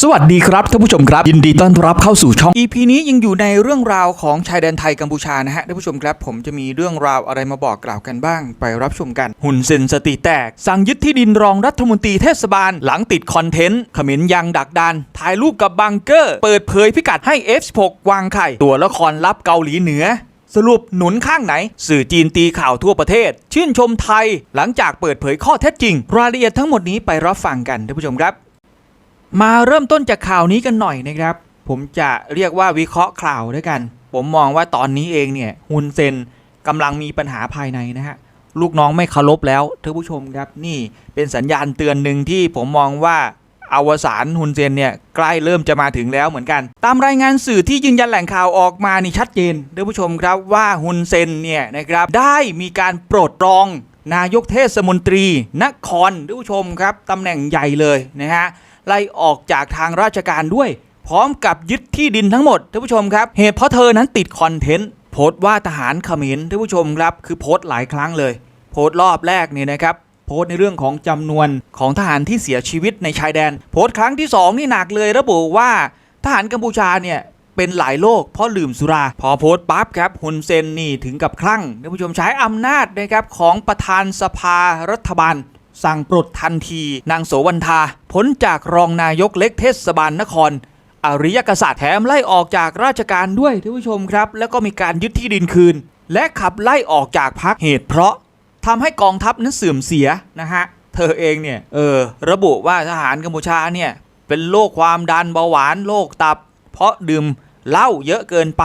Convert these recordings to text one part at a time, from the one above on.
สวัสดีครับท่านผู้ชมครับ ยินดีต้อนรับเข้าสู่ช่อง EP นี้ยังอยู่ในเรื่องราวของชายแดนไทยกัมพูชานะฮะท่านผู้ชมครับ ผมจะมีเรื่องราวอะไรมาบอกกล่าวกันบ้าง ไปรับชมกัน หุ่นเซนสติแตก สั่งยึดที่ดินรองรัฐมนตรีเทศบาล หลังติดคอนเทนต์ขมิ้นยังดักดานถ่ายรูปกับบังเกอร์ เปิดเผยพิกัดให้ F16 วางไข่ ตัวละครลับเกาหลีเหนือสรุปหนุนข้างไหน สื่อจีนตีข่าวทั่วประเทศ ชื่นชมไทย หลังจากเปิดเผยข้อเท็จจริง รายละเอียดทั้งหมดนี้ไปรับฟังกันท่านผู้ชมครับ มาเริ่มต้นจากข่าวนี้กันหน่อยนะครับ ผมจะเรียกว่าวิเคราะห์ข่าวด้วยกัน ผมมองว่าตอนนี้เองเนี่ยฮุนเซนกำลังมีปัญหาภายในนะฮะลูกน้องไม่เคารพแล้วท่านผู้ชมครับนี่เป็นสัญญาณเตือนหนึ่งที่ผมมองว่าอวสานฮุนเซนเนี่ยใกล้เริ่มจะมาถึงแล้วเหมือนกัน ตามรายงานสื่อที่ยืนยันแหล่งข่าวออกมานี่ชัดเจนท่านผู้ชมครับว่าฮุนเซนเนี่ยนะครับได้มีการโปรดรองนายกเทศมนตรีนครท่านผู้ชมครับตำแหน่งใหญ่เลยนะฮะ ไล่ออกจากทางราชการด้วย พร้อมกับยึดที่ดินทั้งหมดท่านผู้ชมครับ เหตุเพราะเธอนั้นติดคอนเทนต์โพสต์ว่าทหารเขมรท่านผู้ชมครับ คือโพสต์หลายครั้งเลย โพสต์รอบแรกเนี่ยนะครับโพสต์ในเรื่องของจำนวนของทหารที่เสียชีวิตในชายแดน โพสต์ครั้งที่สองนี่หนักเลยระบุว่าทหารกัมพูชาเนี่ยเป็นหลายโรคเพราะลืมสุรา พอโพสต์ปั๊บครับฮุนเซนนี่ถึงกับคลั่งท่านผู้ชมใช้อำนาจนะครับของประธานสภารัฐบาล สั่งปลดทันทีนางโสวันทาพ้นจากรองนายกเล็กเทศบาลนครอริยกษัตริย์แถมไล่ออกจากราชการด้วยท่านผู้ชมครับ แล้วก็มีการยึดที่ดินคืน และขับไล่ออกจากพักเหตุเพราะทำให้กองทัพนั้นเสื่อมเสียนะฮะเธอเองเนี่ยเออระบุว่าทหารกัมพูชาเนี่ยเป็นโรคความดันเบาหวานโรคตับ เพราะดื่มเหล้าเยอะเกินไป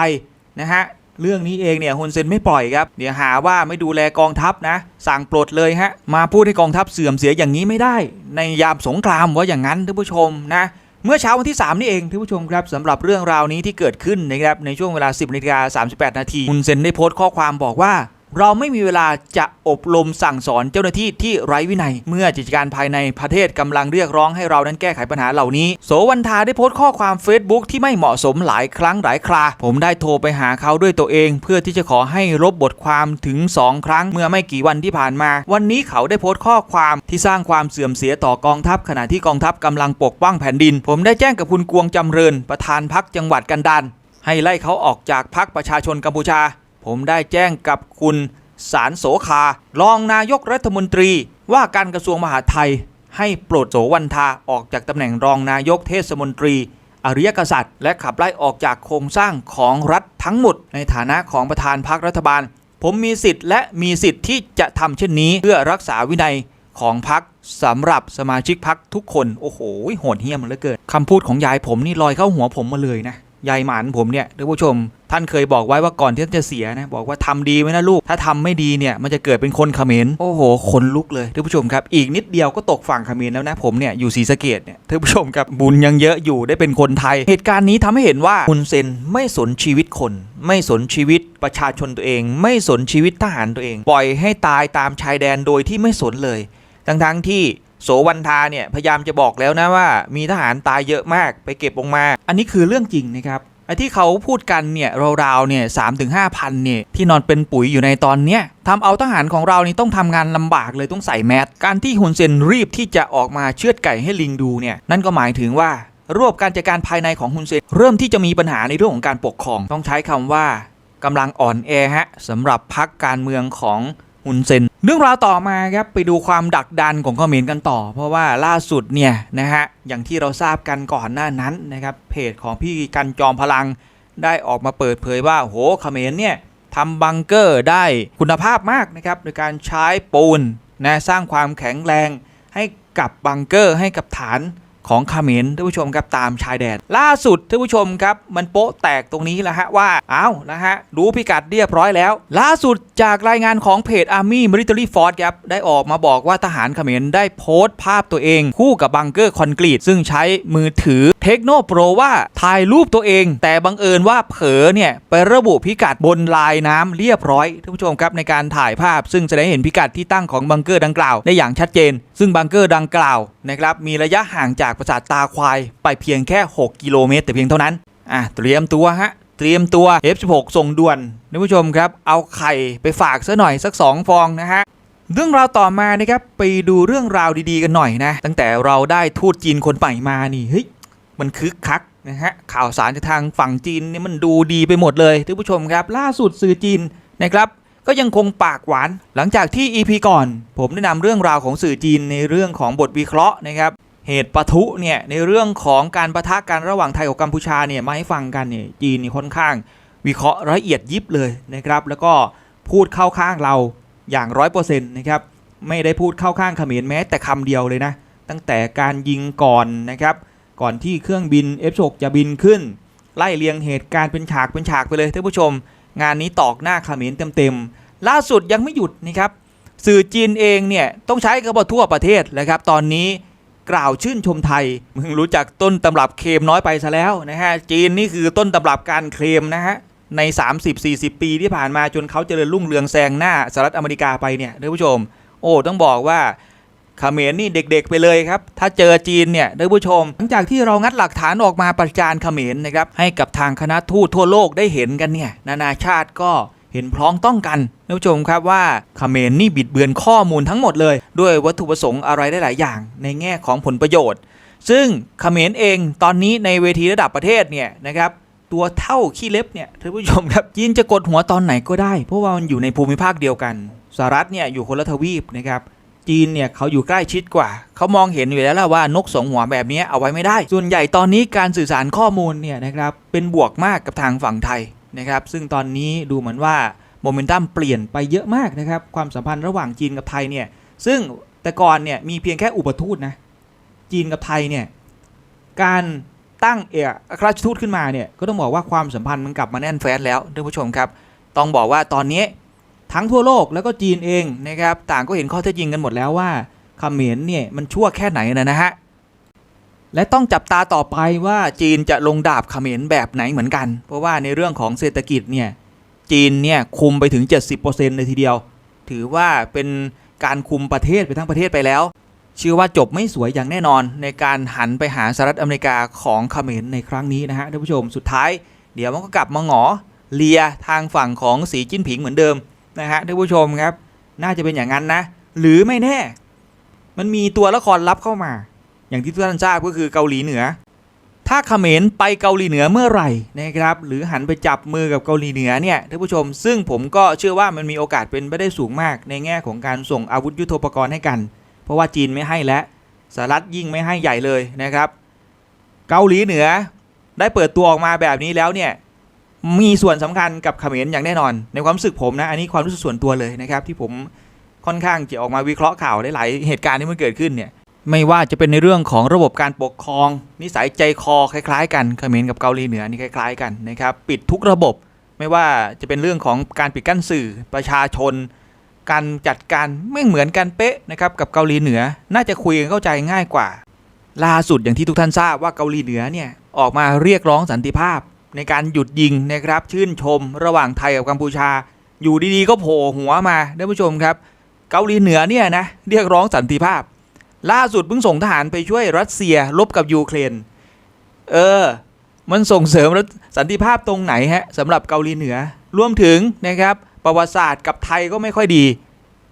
นะฮะ เรื่องนี้เองเนี่ยฮุนเซนไม่ปล่อยครับเดี๋ยวหาว่าไม่ดูแลกองทัพนะ สั่งปลดเลยฮะมาพูดให้กองทัพเสื่อมเสียอย่างนี้ไม่ได้ ในยามสงครามว่าอย่างนั้นท่านผู้ชมนะเมื่อเช้าวันที่ 3 นี่เองท่านผู้ชมครับสำหรับเรื่องราวนี้ที่เกิดขึ้นนะครับในช่วงเวลา 10นาฬิกา38 นาทีฮุนเซนได้โพสต์ข้อความบอกว่า เราไม่มีเวลาจะอบรมสั่งสอนเจ้าหน้าที่ที่ไร้วินัย เมื่อกิจการภายในประเทศกำลังเรียกร้องให้เรานั้นแก้ไขปัญหาเหล่านี้ โสวันทาได้โพสต์ข้อความ Facebook ที่ไม่เหมาะสมหลายครั้งหลายครา ผมได้โทรไปหาเขาด้วยตัวเอง เพื่อที่จะขอให้ลบบทความถึง 2 ครั้งเมื่อไม่กี่วันที่ผ่านมา วันนี้เขาได้โพสต์ข้อความที่สร้างความเสื่อมเสียต่อกองทัพ ขณะที่กองทัพกำลังปกป้องแผ่นดิน ผมได้แจ้งกับคุณกวงจำเริญ ประธานพักจังหวัดกันดานให้ไล่เขาออกจากพักประชาชนกัมพูชา ผมได้แจ้งกับคุณสารโสคารองนายกรัฐมนตรี ว่าการกระทรวงมหาดไทย ให้ปลดโสวันทาออกจากตำแหน่งรองนายกเทศมนตรี อริยกษัตริย์ และขับไล่ออกจากโครงสร้างของรัฐทั้งหมด ในฐานะของประธานพรรครัฐบาล ผมมีสิทธิ์และมีสิทธิ์ที่จะทำเช่นนี้ เพื่อรักษาวินัยของพรรคสำหรับสมาชิกพรรคทุกคนโอ้โหโหดเหี้ยมเหลือเกินคำพูดของยายผมนี่ลอยเข้าหัวผมมาเลยนะยายหมานผมเนี่ยท่านผู้ชม ท่านเคยบอกไว้ว่าก่อนที่ท่านจะเสียนะบอกว่าทำดีไว้นะลูก ถ้าทำไม่ดีเนี่ยมันจะเกิดเป็นคนเขมรโอ้โหขนลุกเลยท่านผู้ชมครับ อีกนิดเดียวก็ตกฝั่งเขมรแล้วนะผมเนี่ยอยู่ศรีสะเกดเนี่ยท่านผู้ชมครับบุญยังเยอะอยู่ได้เป็นคนไทย เหตุการณ์นี้ทำให้เห็นว่าฮุนเซนไม่สนชีวิตคน ไม่สนชีวิตประชาชนตัวเอง ไม่สนชีวิตทหารตัวเอง ปล่อยให้ตายตามชายแดนโดยที่ไม่สนเลย ทั้งๆที่โสวันทาเนี่ยพยายามจะบอกแล้วนะว่า มีทหารตายเยอะมากไปเก็บลงมา อันนี้คือเรื่องจริงนะครับ ไอ้ที่เขาพูดกันเนี่ยราวๆเนี่ยสามถึงห้าพันเนี่ยที่นอนเป็นปุ๋ยอยู่ในตอนเนี้ยทำเอาทหารของเรานี่ต้องทำงานลำบากเลยต้องใส่แมสการที่ฮุนเซนรีบที่จะออกมาเชือดไก่ให้ลิงดูเนี่ยนั่นก็หมายถึงว่ารวบการจัดการภายในของฮุนเซนเริ่มที่จะมีปัญหาในเรื่องของการปกครอง ต้องใช้คำว่ากำลังอ่อนแอฮะสำหรับพักการเมืองของฮุนเซน เรื่องราวต่อมาครับไปดูความดักดันของเขมรกันต่อ เพราะว่าล่าสุดเนี่ยนะฮะอย่างที่เราทราบกันก่อนหน้านั้นนะครับเพจของพี่กันจอมพลังได้ออกมาเปิดเผยว่าโหเขมรเนี่ยทำบังเกอร์ได้คุณภาพมากนะครับโดยการใช้ปูนนะสร้างความแข็งแรงให้กับบังเกอร์ให้กับฐาน ของเขมรท่านผู้ชมครับตามชายแดน ล่าสุดท่านผู้ชมครับมันโป๊ะแตกตรงนี้แหละฮะว่าอ้าวนะฮะรู้พิกัดเรียบร้อยแล้ว ล่าสุดจากรายงานของเพจ Army Military Force ครับได้ออกมาบอกว่าทหารเขมรได้โพสต์ภาพตัวเอง คู่กับบังเกอร์คอนกรีตซึ่งใช้มือถือเทคโนโปรว่าถ่ายรูปตัวเอง แต่บังเอิญว่าเผลอเนี่ย ไประบุพิกัดบนลายน้ำเรียบร้อยท่านผู้ชมครับในการถ่ายภาพ ซึ่งจะได้เห็นพิกัดที่ตั้งของบังเกอร์ดังกล่าวได้อย่างชัดเจน ซึ่งบังเกอร์ดังกล่าว นะครับมีระยะห่างจากปราสาทตาควายไปเพียงแค่ 6 กิโลเมตร แต่เพียงเท่านั้นอะเตรียมตัวฮะเตรียมตัว F16 ส่งด่วนท่านผู้ชมครับ เอาไข่ไปฝากซะหน่อยสัก 2 ฟองนะฮะเรื่องราวต่อมานะครับไปดูเรื่องราวดีๆกันหน่อยนะ ตั้งแต่เราได้ทูตจีนคนใหม่มานี่เฮ้ยมันคึกคักนะฮะข่าวสารจากทางฝั่งจีนนี่มันดูดีไปหมดเลยท่านผู้ชมครับ ล่าสุดสื่อจีนนะครับ ก็ยังคงปากหวาน หลังจากที่ EP ก่อน ผมได้นำเรื่องราวของสื่อจีนในเรื่องของบทวิเคราะห์นะครับเหตุปะทุเนี่ยในเรื่องของการประทะกันระหว่างไทยกับกัมพูชาเนี่ยมาให้ฟังกันเนี่ยจีนนี่ค่อนข้าง วิเคราะห์ละเอียดยิบเลยนะครับ แล้วก็พูดเข้าข้างเราอย่างร้อยเปอร์เซ็นต์นะครับไม่ได้พูดเข้าข้างเขมรแม้แต่คำเดียวเลยนะ ตั้งแต่การยิงก่อนนะครับ ก่อนที่เครื่องบิน F6 จะบินขึ้น ไล่เรียงเหตุการณ์เป็นฉากเป็นฉากไปเลยท่านผู้ชม งานนี้ตอกหน้าเขมรเต็มๆล่าสุดยังไม่หยุดนะครับสื่อจีนเองเนี่ยต้องใช้กระบอกทั่วประเทศเลยครับตอนนี้กล่าวชื่นชมไทยมึงรู้จักต้นตำรับเคลมน้อยไปซะแล้วนะฮะจีนนี่คือต้นตำรับการเคลมนะฮะใน 30-40 ปีที่ผ่านมาจนเขาเจริญรุ่งเรืองแซงหน้าสหรัฐอเมริกาไปเนี่ยท่านผู้ชม โอ้ต้องบอกว่า เขมรนี่เด็กๆไปเลยครับ ถ้าเจอจีนเนี่ยท่านผู้ชม หลังจากที่เรางัดหลักฐานออกมาประจานเขมรนะครับให้กับทางคณะทูตทั่วโลกได้เห็นกันเนี่ยนานาชาติก็เห็นพร้องต้องกันท่านผู้ชมครับว่าเขมรนี่บิดเบือนข้อมูลทั้งหมดเลย ด้วยวัตถุประสงค์อะไรได้หลายอย่าง ในแง่ของผลประโยชน์ ซึ่งเขมรเองตอนนี้ในเวทีระดับประเทศเนี่ยนะครับตัวเท่าขี้เล็บเนี่ยท่านผู้ชมครับจีนจะกดหัวตอนไหนก็ได้ เพราะว่ามันอยู่ในภูมิภาคเดียวกันสหรัฐเนี่ยอยู่คนละทวีปนะครับ จีนเนี่ยเขาอยู่ใกล้ชิดกว่า เขามองเห็นอยู่แล้วล่ะว่านกสองหัวแบบนี้เอาไว้ไม่ได้ ส่วนใหญ่ตอนนี้การสื่อสารข้อมูลเนี่ยนะครับเป็นบวกมากกับทางฝั่งไทยนะครับ ซึ่งตอนนี้ดูเหมือนว่าโมเมนตัมเปลี่ยนไปเยอะมากนะครับความสัมพันธ์ระหว่างจีนกับไทยเนี่ยซึ่งแต่ก่อนเนี่ยมีเพียงแค่อุปทูตนะจีนกับไทยเนี่ยการตั้งเอกอัครราชทูตขึ้นมาเนี่ยก็ต้องบอกว่าความสัมพันธ์มันกลับมาแน่นแฟ้นแล้วท่านผู้ชมครับ ต้องบอกว่าตอนนี้ ทั้งทั่วโลกแล้วก็จีนเองนะครับต่างก็เห็นข้อเท็จจริงกันหมดแล้วว่าเขมรเนี่ยมันชั่วแค่ไหนนะนะฮะและต้องจับตาต่อไปว่าจีนจะลงดาบเขมรแบบไหนเหมือนกัน เพราะว่าในเรื่องของเศรษฐกิจเนี่ยจีนเนี่ยคุมไปถึง 70%เลยทีเดียว ถือว่าเป็นการคุมประเทศไปทั้งประเทศไปแล้ว เชื่อว่าจบไม่สวยอย่างแน่นอน ในการหันไปหาสหรัฐอเมริกาของเขมรในครั้งนี้นะฮะท่านผู้ชมสุดท้าย เดี๋ยวมันก็กลับมาหงอเลียทางฝั่งของสีจิ้นผิงเหมือนเดิม นะฮะท่านผู้ชมครับ น่าจะเป็นอย่างนั้นนะ หรือไม่แน่ มันมีตัวละครลับเข้ามา อย่างที่ทุกท่านทราบก็คือเกาหลีเหนือ ถ้าเขมรไปเกาหลีเหนือเมื่อไหร่นะครับ หรือหันไปจับมือกับเกาหลีเหนือเนี่ยท่านผู้ชม ซึ่งผมก็เชื่อว่ามันมีโอกาสเป็นไปได้สูงมาก ในแง่ของการส่งอาวุธยุโทโธปกรณ์ให้กัน เพราะว่าจีนไม่ให้และสหรัฐยิ่งไม่ให้ใหญ่เลยนะครับ เกาหลีเหนือได้เปิดตัวออกมาแบบนี้แล้วเนี่ย มีส่วนสำคัญกับเขมรอย่างแน่นอน ในความรู้สึกผมนะอันนี้ความรู้สึกส่วนตัวเลยนะครับที่ผมค่อนข้างจะออกมาวิเคราะห์ข่าวได้หลายเหตุการณ์ที่มันเกิดขึ้นเนี่ยไม่ว่าจะเป็นในเรื่องของระบบการปกครอง นิสัยใจคอคล้ายๆ กันเขมรกับเกาหลีเหนือนี่คล้าย ๆ กันนะครับปิดทุกระบบ ไม่ว่าจะเป็นเรื่องของการปิดกั้นสื่อประชาชน การจัดการไม่เหมือนกันเป๊ะนะครับกับเกาหลีเหนือ น่าจะคุยกันเข้าใจง่ายกว่าล่าสุดอย่างที่ทุกท่านทราบว่าเกาหลีเหนือเนี่ยออกมาเรียกร้องสันติภาพ ในการหยุดยิงนะครับ ชื่นชมระหว่างไทยกับกัมพูชา อยู่ดีๆก็โผล่หัวมาท่านผู้ชมครับ เกาหลีเหนือเนี่ยนะเรียกร้องสันติภาพ ล่าสุดเพิ่งส่งทหารไปช่วยรัสเซียรบกับยูเครน เออ มันส่งเสริมสันติภาพตรงไหนฮะสำหรับเกาหลีเหนือรวมถึงนะครับประวัติศาสตร์กับไทยก็ไม่ค่อยดี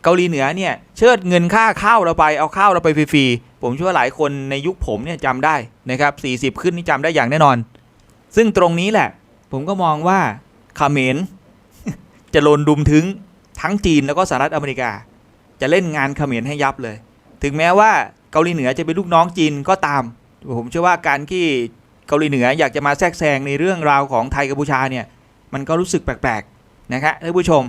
เกาหลีเหนือเนี่ยเชิดเงินค่าข้าวเราไปเอาข้าวเราไปฟรีๆผมเชื่อว่าหลายคนในยุคผมเนี่ยจำได้นะครับ40 ขึ้นนี่จำได้อย่างแน่นอน ซึ่งตรงนี้แหละ ผมก็มองว่าคาเมรจะโลนดุมถึงทั้งจีนแล้วก็สหรัฐอเมริกา จะเล่นงานเขมรให้ยับเลย ถึงแม้ว่าเกาหลีเหนือจะเป็นลูกน้องจีนก็ตาม ผมเชื่อว่าการที่เกาหลีเหนืออยากจะมาแทรกแซงในเรื่องราวของไทยกัมพูชาเนี่ย มันก็รู้สึกแปลกๆนะครับท่านผู้ชม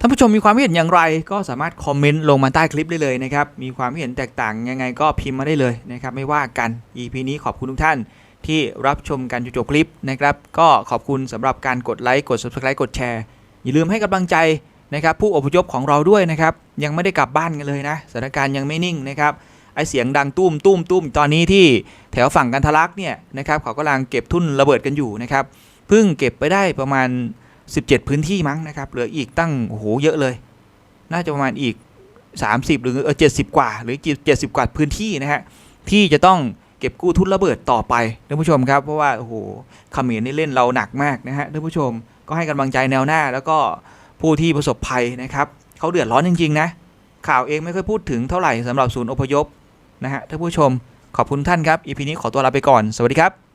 ท่านผู้ชมมีความเห็นอย่างไร ก็สามารถคอมเมนต์ลงมาใต้คลิปได้เลยนะครับ มีความเห็นแตกต่างยังไงก็พิมพ์มาได้เลยนะครับ ไม่ว่ากัน EP นี้ขอบคุณทุกท่าน ที่รับชมกันจนจบคลิปนะครับ ก็ขอบคุณสำหรับการกดไลค์กด Subscribe กดแชร์ อย่าลืมให้กำลังใจนะครับผู้อพยพของเราด้วยนะครับ ยังไม่ได้กลับบ้านกันเลยนะสถานการณ์ยังไม่นิ่งนะครับไอเสียงดังตุ้มตุ้มตุ้มตอนนี้ที่แถวฝั่งกันทะลักเนี่ยนะครับเขากำลังเก็บทุ่นระเบิดกันอยู่นะครับเพิ่งเก็บไปได้ประมาณ 17 พื้นที่มั้งนะครับเหลืออีกตั้งโอ้โหเยอะเลย น่าจะประมาณอีก 30 หรือเออ70กว่า หรือ 70 กว่าพื้นที่นะฮะที่จะต้อง เก็บกู้ทุนระเบิดต่อไปท่านผู้ชมครับเพราะว่าโอ้โหเขมรนี่เล่นเราหนักมากนะฮะท่านผู้ชมก็ให้กำลังใจแนวหน้า แล้วก็ผู้ที่ประสบภัยนะครับเขาเดือดร้อนจริงๆนะข่าวเองไม่ค่อยพูดถึงเท่าไหร่สำหรับศูนย์อพยพนะฮะท่านผู้ชมขอบคุณท่านครับอีพีนี้ขอตัวลาไปก่อนสวัสดีครับ